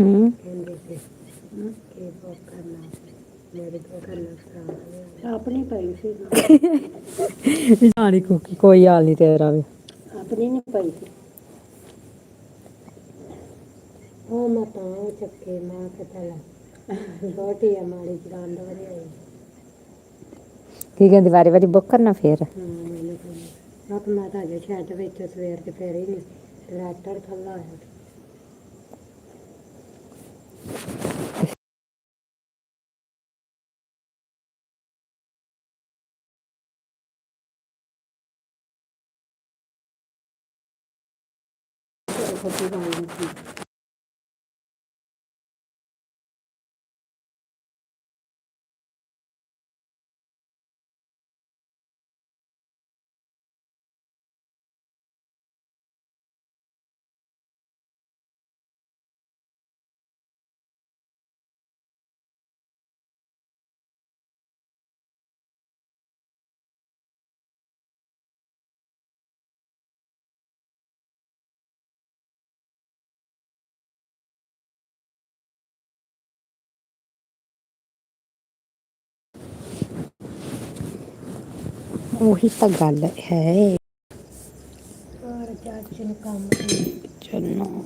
ਹੂੰ ਆਪਣੀ ਪਈ ਸੀ। ਜਾਣੀ ਕੋ ਕੋਈ ਹਾਲ ਨਹੀਂ ਤੇਰਾ ਵੀ। ਆਪਣੀ ਨਹੀਂ ਪਈ। ਸੀ ਉਹ ਮੈਂ ਤਾਂ ਉਹ ਚੱਕੇ ਮੈਂ ਕਿਹਾ ਚੱਲ ਬਹੁਤੀ ਆ ਮਾੜੀ ਚਲਾਉਣ ਦਾ ਵਧੀਆ ਕੀ ਕਹਿੰਦੀ ਵਾਰੀ ਵਾਰੀ ਬੁੱਕ ਕਰਨਾ ਫੇਰ? ਹਾਂ ਮੈਂ ਤਾਂ ਅਜੇ ਸ਼ਾਇਦ ਵਿੱਚ ਸਵੇਰ ਤੇ ਫੇਰ ਹੀ ਨਹੀਂ ਟਰੈਕਟਰ ਖੱਲਾ ਹੋਇਆ ਛੋਟੀ ਗਾਂ ਸੀ ਉਹੀ ਤਾਂ ਗੱਲ ਹੈ। ਔਰ ਚਾਚੂ ਨੂੰ ਕੰਮ ਚਲੋ।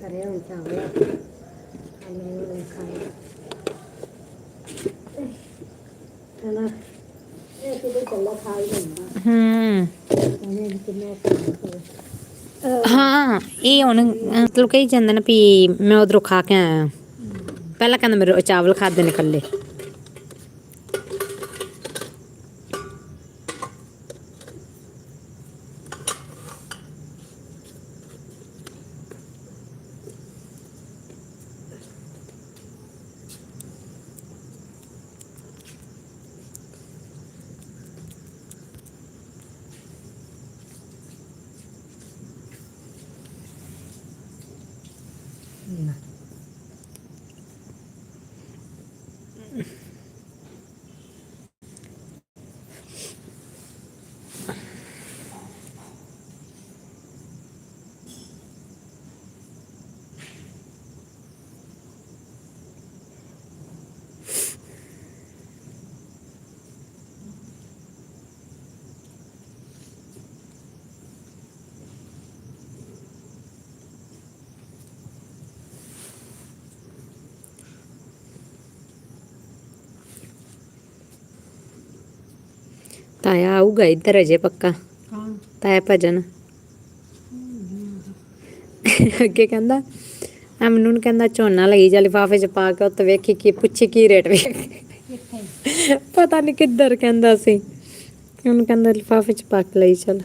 ਕਰੇ ਹੁਣ ਚਾਵਲ ਹਲੇ ਉਹ ਖਾਏ ਹਨਾ ਇਹ ਕਿਤੇ ਚੱਲਾ ਖਾ ਹੀ ਲੈਂਦਾ। ਹੂੰ। ਹਾਂ ਇਹ ਹੁਣ ਮਤਲਬ ਕਹੀ ਜਾਂਦੇ ਨੇ ਵੀ ਮੈਂ ਉਧਰੋਂ ਖਾ ਕੇ ਆਇਆ। ਪਹਿਲਾਂ ਕਹਿੰਦਾ ਮੇਰੇ ਚਾਵਲ ਖਾਦੇ ਨੇ ਕੱਲੇ ਤਾਇਆ ਆਊਗਾ ਇੱਧਰ ਅਜੇ ਪੱਕਾ ਤਾਇਆ ਭਜਨ ਅੱਗੇ ਕਹਿੰਦਾ ਆ ਕਹਿੰਦਾ ਝੋਨਾ ਲਈ ਜਾ ਲਿਫਾਫੇ ਚ ਪਾ ਕੇ ਉੱਤੇ ਵੇਖੀ ਕੀ ਪੁੱਛੀ ਕੀ ਰੇਟ ਵੇਖ ਪਤਾ ਨਹੀਂ ਕਿੱਧਰ ਕਹਿੰਦਾ ਸੀ ਉਹਨੂੰ ਕਹਿੰਦਾ ਲਿਫਾਫੇ ਚ ਪਾ ਕੇ ਲਈ ਚੱਲ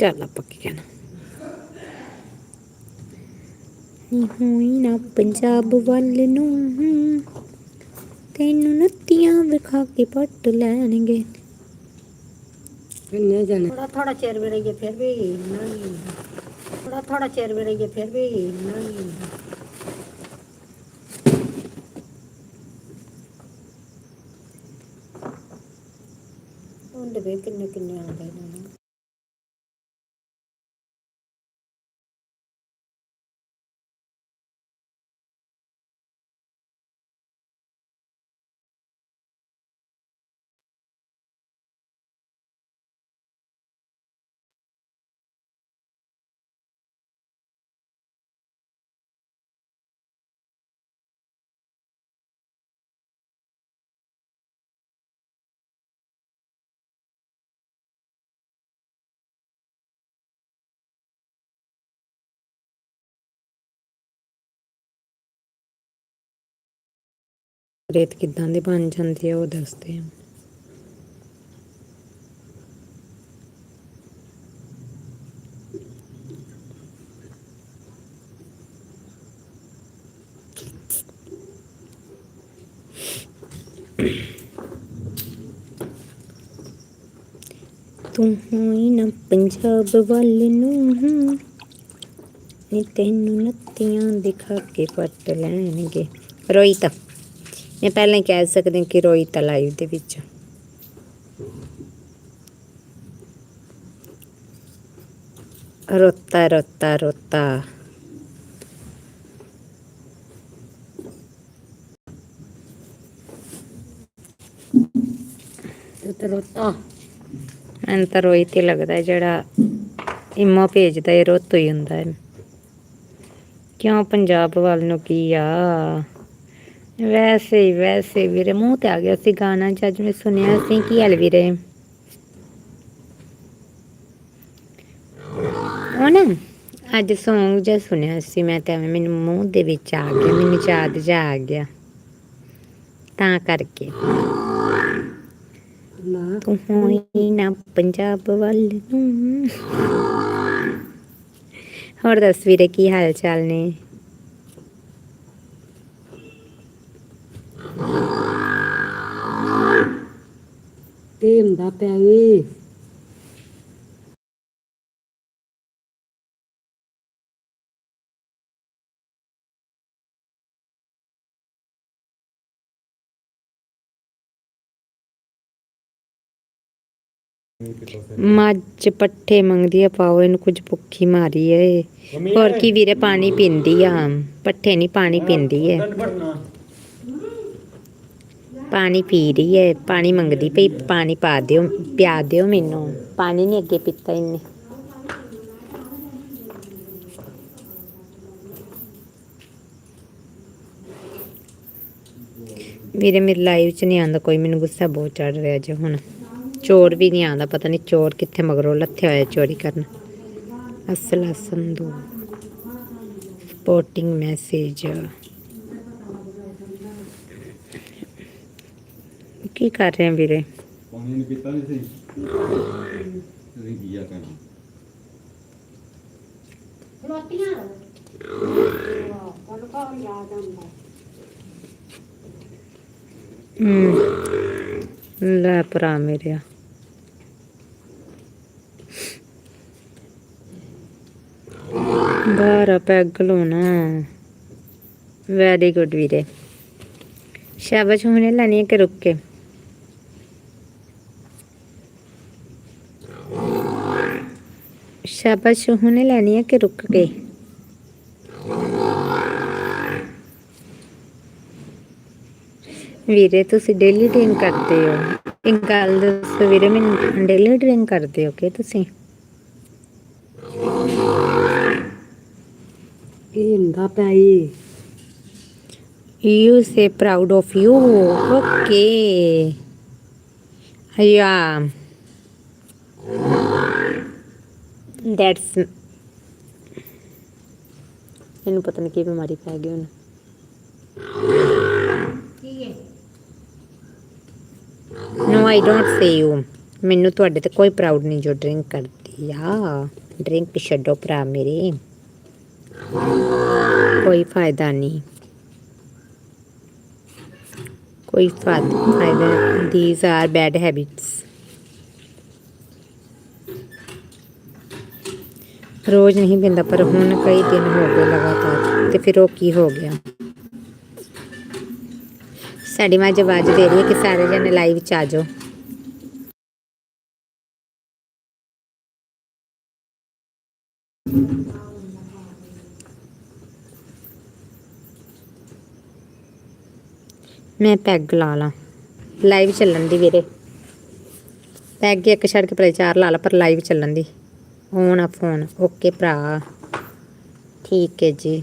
ਚੱਲ ਆਪਾਂ ਕੀ ਕਹਿਣਾ ਨੀ ਹੋਈ ਨਾ ਪੰਜਾਬ ਵੱਲ ਨੂੰ ਤੈਨੂੰ ਨੱਤੀਆਂ ਵਿਖਾ ਕੇ ਪੱਟ ਲੈਣਗੇ। ਕਿੰਨੇ ਜਣੇ? ਥੋੜਾ ਥੋੜਾ ਚਿਰ ਵੀ ਰਹੀਏ ਫਿਰ ਵੀ ਨਹੀਂ। ਥੋੜਾ ਥੋੜਾ ਚਿਰ ਵੀ ਰਹੀਏ ਫਿਰ ਵੀ ਨਹੀਂ। ਹੁੰਦਾ ਉਹਦੇ ਵੇ ਕਿੰਨੇ ਕਿੰਨੇ ਆਉਂਦੇ ਨੇ। ਰੇਤ ਕਿੱਦਾਂ ਦੀ ਬਣ ਜਾਂਦੀ ਹੈ ਉਹ ਦੱਸਦੇ ਆ ਤੂੰ ਹੋਈ ਨਾ ਪੰਜਾਬ ਵੱਲ ਨੂੰ ਨੀ ਤੈਨੂੰ ਨੱਤੀਆਂ ਦਿਖਾ ਕੇ ਪੱਟ ਲੈਣਗੇ। ਰੋਈ ਤਾਂ। ਮੈਂ ਪਹਿਲਾਂ ਹੀ ਕਹਿ ਸਕਦੀ ਹਾਂ ਕਿ ਰੋਈ ਤਾਂ ਲਾਈਵ ਦੇ ਵਿੱਚ। ਰੋਤਾ ਰੋਤਾ ਰੋਤਾ। ਤੇ ਤਰੋਤਾ ਮੈਨੂੰ ਤਾਂ ਰੋਈ ਤੇ ਲੱਗਦਾ ਜਿਹੜਾ ਇਮੋ ਭੇਜਦਾ ਇਹ ਰੋਤੋ ਹੀ ਹੁੰਦਾ ਹੈ। ਕਿਉਂ ਪੰਜਾਬ ਵੱਲ ਨੂੰ ਕੀ ਆ? ਵੈਸੇ ਹੀ, ਵੈਸੇ ਵੀਰੇ, ਮੂੰਹ ਤੇ ਆ ਗਿਆ ਸੀ ਗਾਣਾ ਜੱਜ ਮੈਂ ਸੁਣਿਆ ਸੀ, ਕੀ ਹਾਲ ਵੀਰੇ? ਉਹ ਨਾ, ਅੱਜ ਸੌਂਗ ਜਿਹਾ ਸੁਣਿਆ ਸੀ, ਮੈਂ ਤਾਂ ਮੈਨੂੰ ਮੂੰਹ ਦੇ ਵਿੱਚ ਆ ਗਿਆ, ਮੈਨੂੰ ਯਾਦ ਜਾ ਆ ਗਿਆ। ਤਾਂ ਕਰਕੇ। ਤੂੰ ਹੋਈ ਨਾ ਪੰਜਾਬ ਵੱਲ ਨੂੰ। ਹੋਰ ਦੱਸ ਵੀਰੇ, ਕੀ ਹਾਲ ਚਾਲ ਨੇ? ਹੁੰਦਾ ਪਿਆ ਏ ਮੱਝ ਪੱਠੇ ਮੰਗਦੀ ਆ ਪਾਓ ਇਹਨੂੰ ਕੁਝ ਭੁੱਖੀ ਮਾਰੀ ਏ। ਹੋਰ ਕੀ ਵੀਰੇ ਪਾਣੀ ਪੀਂਦੀ ਆ। ਪੱਠੇ ਨਹੀਂ ਪਾਣੀ ਪੀਂਦੀ ਏ। ਪਾਣੀ ਪੀ ਰਹੀ ਏ ਪਾਣੀ ਮੰਗਦੀ ਪਈ ਪਾਣੀ ਪਾ ਦਿਓ ਪਿਆ ਦਿਓ ਮੈਨੂੰ। ਪਾਣੀ ਨਹੀਂ ਅੱਗੇ ਪੀਤਾ ਇਹਨੇ। ਵੀਰੇ ਮੇਰੇ ਲਾਈਵ ਚ ਨਹੀਂ ਆਉਂਦਾ ਕੋਈ ਮੈਨੂੰ ਗੁੱਸਾ ਬਹੁਤ ਚੜ ਰਿਹਾ ਜੇ ਹੁਣ। ਚੋਰ ਵੀ ਨਹੀਂ ਆਉਂਦਾ ਪਤਾ ਨਹੀਂ ਚੋਰ ਕਿੱਥੇ ਮਗਰੋਂ ਲੱਥਿਆ ਹੋਇਆ ਚੋਰੀ ਕਰਨ। ਅਸਲਾ ਸੰਦੂ ਸਪੋਰਟਿੰਗ ਮੈਸੇਜ ਕੀ ਕਰ ਰਹੇ ਆ ਵੀਰੇ? ਪਾਣੀ ਨਹੀਂ ਪੀਤਾ ਨਹੀਂ ਸੀ ਤੁਸੀਂ ਕੀ ਆ ਕਰਨਾ? ਰੋਟੀਆਂ? ਕੋਲ ਕੋਲ ਯਾਦ ਆਉਂਦਾ। ਹਮ, ਲੈ ਭਰਾ ਮੇਰਿਆ। ਬਾਰਾ ਪੈਗ ਲਾਉਣਾ। ਵੈਰੀ ਗੁੱਡ ਵੀਰੇ। ਸ਼ਾਬਾਸ਼ ਹੁਣੇ ਲੈਣੀ ਹੈ ਕਿ ਰੁੱਕ ਕੇ? ਸ਼ਾਬਾਸ਼ ਹੁਣੇ ਲੈਣੀ ਹੈ ਕਿ ਰੁੱਕ ਕੇ ਵੀਰੇ ਤੁਸੀਂ ਡੇਲੀ ਡਰਿੰਕ ਕਰਦੇ ਹੋ ਇੱਕ ਗੱਲ ਦੱਸੋ ਵੀਰੇ ਮੈਨੂੰ ਡੇਲੀ ਡਰਿੰਕ ਕਰਦੇ ਹੋ ਕਿ ਤੁਸੀਂ ਇਹ ਹੁੰਦਾ ਏ You say proud of you. Okay. Yeah. That's ਇਹਨੂੰ ਪਤਾ ਨਹੀਂ ਕੀ ਬਿਮਾਰੀ ਪੈ ਗਈ ਉਹਨੂੰ ਕੀ ਹੈ ਨੋ ਆਈ ਡੋਂਟ ਸੇ ਯੂ ਮੈਨੂੰ ਤੁਹਾਡੇ ਤੇ ਕੋਈ ਪ੍ਰਾਊਡ ਨਹੀਂ ਜੋ ਡਰਿੰਕ ਕਰਦੀ ਆ। ਡਰਿੰਕ ਛੱਡੋ ਭਰਾ ਮੇਰੇ। ਕੋਈ ਫਾਇਦਾ ਨਹੀਂ ਕੋਈ ਫਾਇਦਾ ਫਾਇਦਾ these are bad habits ਰੋਜ਼ ਨਹੀਂ ਪੀਂਦਾ, ਪਰ ਹੁਣ ਕਈ ਦਿਨ ਹੋ ਗਏ ਲਗਾਤਾਰ ਤੇ ਫਿਰ ਉਹ ਕੀ ਹੋ ਗਿਆ? ਸਾਡੀ ਮਾਂ ਆਵਾਜ਼ ਦੇ ਰਹੀ ਹੈ ਕਿ ਸਾਰੇ ਜਣੇ ਲਾਈਵ ਚ ਆ ਜਾਓ। ਮੈਂ ਪੈਗ ਲਾ ਲਾਂ। ਲਾਈਵ ਚੱਲਣ ਦੀ ਵੀਰੇ। ਪੈਗ ਇੱਕ ਛੱਡ ਕੇ ਪਰੇ ਚਾਰ ਲਾ ਲਾ, ਪਰ ਲਾਈਵ ਚੱਲਣ ਦੀ। ਔਨ ਆ, ਫੋਨ। ਓਕੇ ਭਰਾ। ਠੀਕ ਹੈ ਜੀ।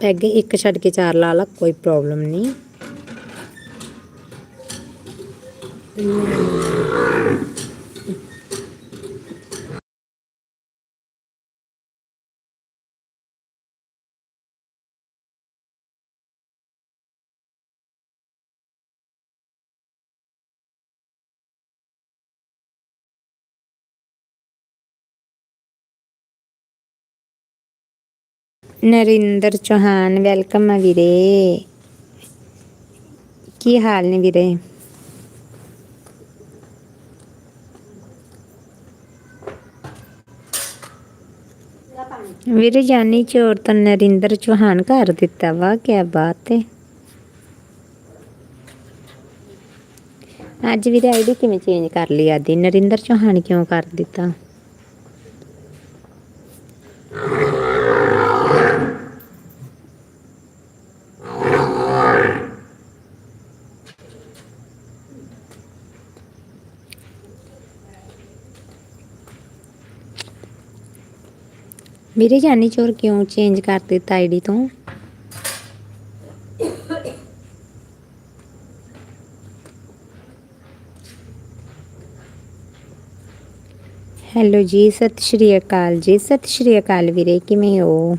ਪੈਗ ਇੱਕ ਛੱਡ ਕੇ ਚਾਰ ਲਾ ਲਾ, ਕੋਈ ਪ੍ਰੋਬਲਮ ਨਹੀਂ। ਨਰਿੰਦਰ ਚੌਹਾਨ, ਵੈਲਕਮ ਆ ਵੀਰੇ। ਕੀ ਹਾਲ ਨੇ ਵੀਰੇ? ਵੀਰੇ ਜਾਨੀ ਚੋਰ ਤਾਂ ਨਰਿੰਦਰ ਚੌਹਾਨ ਕਰ ਦਿੱਤਾ ਵਾ ਕੀ ਬਾਤ ਹੈ ਅੱਜ ਵੀਰੇ ਆਈਡੀ ਕਿਵੇਂ ਚੇਂਜ ਕਰ ਲਈ ਆਦੀ? ਨਰਿੰਦਰ ਚੌਹਾਨ ਕਿਉਂ ਕਰ ਦਿੱਤਾ? ਵੀਰੇ ਜਾਨੀ ਚੋਰ ਕਿਉਂ ਚੇਂਜ ਕਰ ਦਿੱਤਾ ਆਈਡੀ ਤੋਂ? ਹੈਲੋ ਜੀ, ਸਤਿ ਸ਼੍ਰੀ ਅਕਾਲ ਜੀ, ਸਤਿ ਸ਼੍ਰੀ ਅਕਾਲ ਵੀਰੇ, ਕਿਵੇਂ ਹੋ?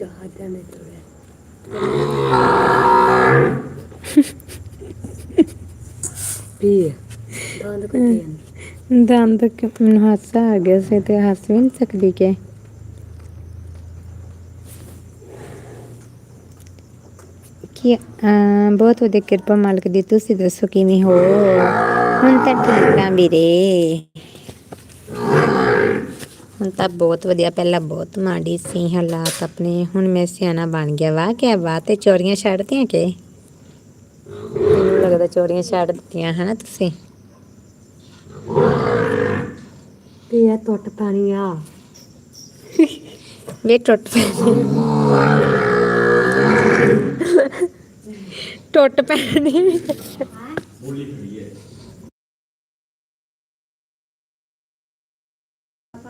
ਜਹਾਜ਼ਾਂ ਨੇ ਤੋੜਿਆ ਦੰਦ ਕੱਟੇ ਜਾਂਦੇ ਦੰਦ ਕਿ- ਮੈਨੂੰ ਹਾਸਾ ਆ ਗਿਆ ਸੀ ਤੇ ਹੱਸ ਵੀ ਨਹੀਂ ਸਕਦੀ ਕਿ। ਕੀ ਬਹੁਤ ਵਧੀਆ ਕਿਰਪਾ ਮਾਲਕ ਦੀ ਤੁਸੀਂ ਦੱਸੋ ਕਿਵੇਂ ਹੋ? ਹੁਣ ਤਾਂ ਠੀਕ ਆ ਵੀਰੇ। ਹੁਣ ਤਾਂ ਬਹੁਤ ਵਧੀਆ ਪਹਿਲਾਂ ਬਹੁਤ ਮਾੜੀ ਸੀ ਹਾਲਾਤ ਆਪਣੇ ਹੁਣ ਮੈਂ ਸਿਆਣਾ ਬਣ ਗਿਆ। ਵਾਹ ਕਿਆ ਬਾਤ ਹੈ ਚੋਰੀਆਂ ਛੱਡਤੀਆਂ ਕਿ? ਲੱਗਦਾ ਚੋਰੀਆਂ ਛੱਡ ਦਿੱਤੀਆਂ ਹਨਾ ਤੁਸੀਂ? ਪੀ ਇਹ ਟੁੱਟ ਪਾਣੀ ਆ। ਵੇ ਟੁੱਟ ਪੈਣੀ। ਟੁੱਟ ਪੈਣੀ। ਬੋਲੀ ਖੜੀ ਹੈ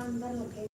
ਅੰਦਰ ਲੱਗੇ